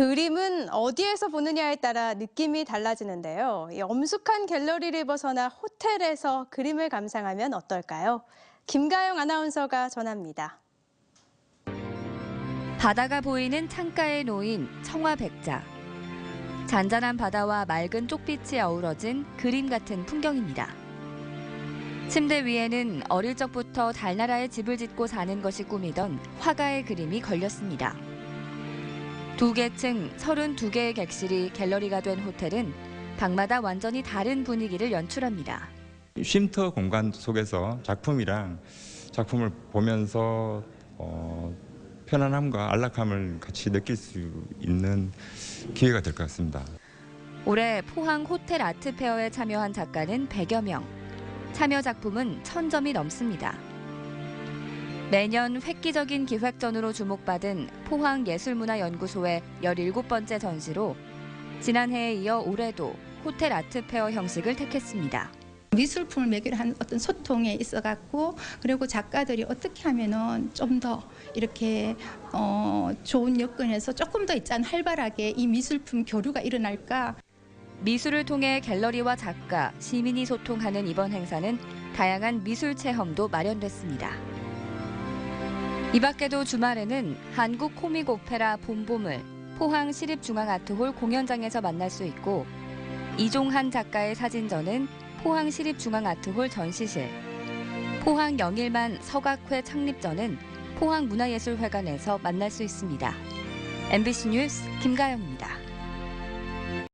그림은 어디에서 보느냐에 따라 느낌이 달라지는데요. 이 엄숙한 갤러리를 벗어나 호텔에서 그림을 감상하면 어떨까요? 김가영 아나운서가 전합니다. 바다가 보이는 창가에 놓인 청화백자. 잔잔한 바다와 맑은 쪽빛이 어우러진 그림 같은 풍경입니다. 침대 위에는 어릴 적부터 달나라에 집을 짓고 사는 것이 꿈이던 화가의 그림이 걸렸습니다. 두개층 32개의 객실이 갤러리가 된 호텔은 방마다 완전히 다른 분위기를 연출합니다. 쉼터 공간 속에서 작품이랑 작품을 보면서 어, 편안함과 안락함을 같이 느낄 수 있는 기회가 될 것 같습니다. 올해 포항 호텔 아트페어에 참여한 작가는 100여 명. 참여 작품은 1000점이 넘습니다. 매년 획기적인 기획전으로 주목받은 포항예술문화연구소의 17번째 전시로 지난해에 이어 올해도 호텔 아트페어 형식을 택했습니다. 미술품을 매개로 한 어떤 소통에 있어 갖고 그리고 작가들이 어떻게 하면은 좀 더 이렇게 어, 좋은 여건에서 조금 더 있잖아 활발하게 이 미술품 교류가 일어날까 미술을 통해 갤러리와 작가, 시민이 소통하는 이번 행사는 다양한 미술 체험도 마련됐습니다. 이 밖에도 주말에는 한국 코믹 오페라 봄봄을 포항 시립중앙아트홀 공연장에서 만날 수 있고 이종한 작가의 사진전은 포항 시립중앙아트홀 전시실, 포항 영일만 서각회 창립전은 포항 문화예술회관에서 만날 수 있습니다. MBC 뉴스 김가영입니다.